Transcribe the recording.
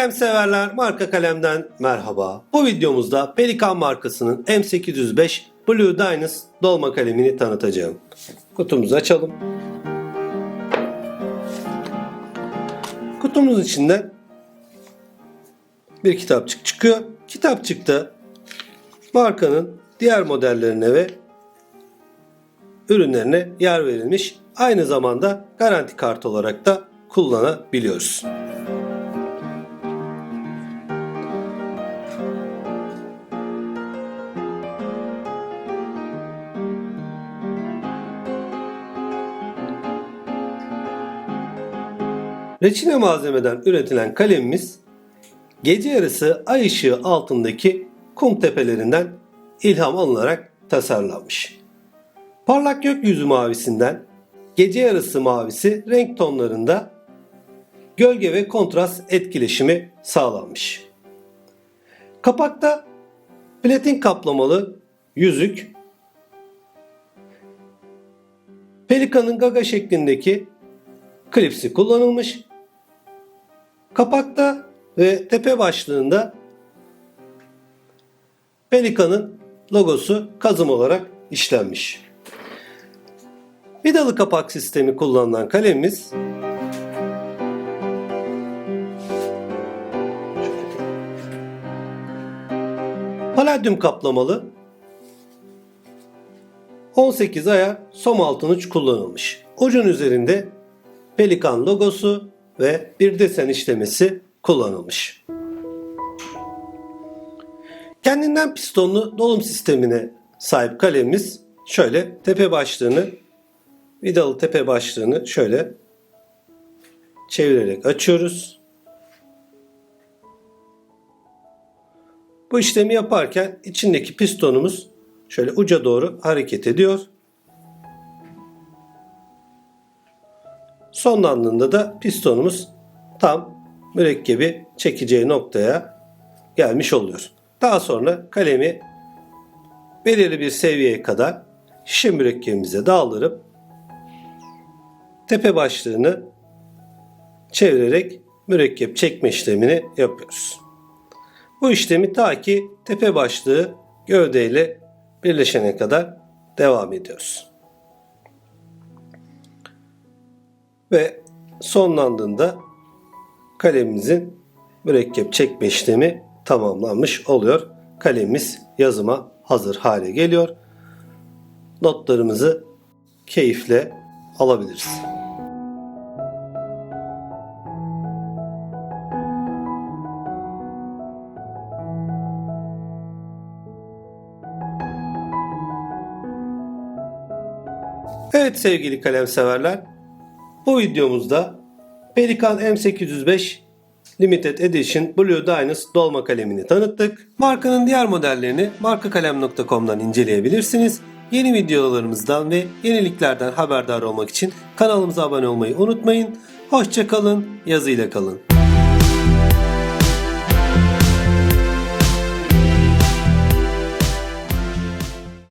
Kalem severler marka kalemden merhaba. Bu videomuzda Pelikan markasının M805 Blue Dynast dolma kalemini tanıtacağım. Kutumuzu açalım. Kutumuz içinden bir kitapçık çıkıyor. Kitapçıkta markanın diğer modellerine ve ürünlerine yer verilmiş. Aynı zamanda garanti kartı olarak da kullanabiliyoruz. Reçine malzemeden üretilen kalemimiz gece yarısı ay ışığı altındaki kum tepelerinden ilham alınarak tasarlanmış. Parlak gökyüzü mavisinden gece yarısı mavisi renk tonlarında gölge ve kontrast etkileşimi sağlanmış. Kapakta platin kaplamalı yüzük, pelikanın gaga şeklindeki klipsi kullanılmış. Kapakta ve tepe başlığında Pelikan'ın logosu kazım olarak işlenmiş. Vidalı kapak sistemi kullanılan kalemimiz paladyum kaplamalı 18 aya som altın uç kullanılmış. Ucun üzerinde Pelikan logosu ve bir desen işlemesi kullanılmış. Kendinden pistonlu dolum sistemine sahip kalemimiz şöyle tepe başlığını vidalı tepe başlığını şöyle çevirerek açıyoruz. Bu işlemi yaparken içindeki pistonumuz şöyle uca doğru hareket ediyor. Sonlandığında da pistonumuz tam mürekkebi çekeceği noktaya gelmiş oluyor. Daha sonra kalemi belirli bir seviyeye kadar şişe mürekkebimize daldırıp tepe başlığını çevirerek mürekkep çekme işlemini yapıyoruz. Bu işlemi ta ki tepe başlığı gövdeyle birleşene kadar devam ediyoruz. Ve sonlandığında kalemimizin mürekkep çekme işlemi tamamlanmış oluyor. Kalemimiz yazıma hazır hale geliyor. Notlarımızı keyifle alabiliriz. Evet sevgili kalem severler, bu videomuzda Pelikan M805 Limited Edition Blue Dynast dolma kalemini tanıttık. Markanın diğer modellerini markakalem.com'dan inceleyebilirsiniz. Yeni videolarımızdan ve yeniliklerden haberdar olmak için kanalımıza abone olmayı unutmayın. Hoşçakalın, yazıyla kalın.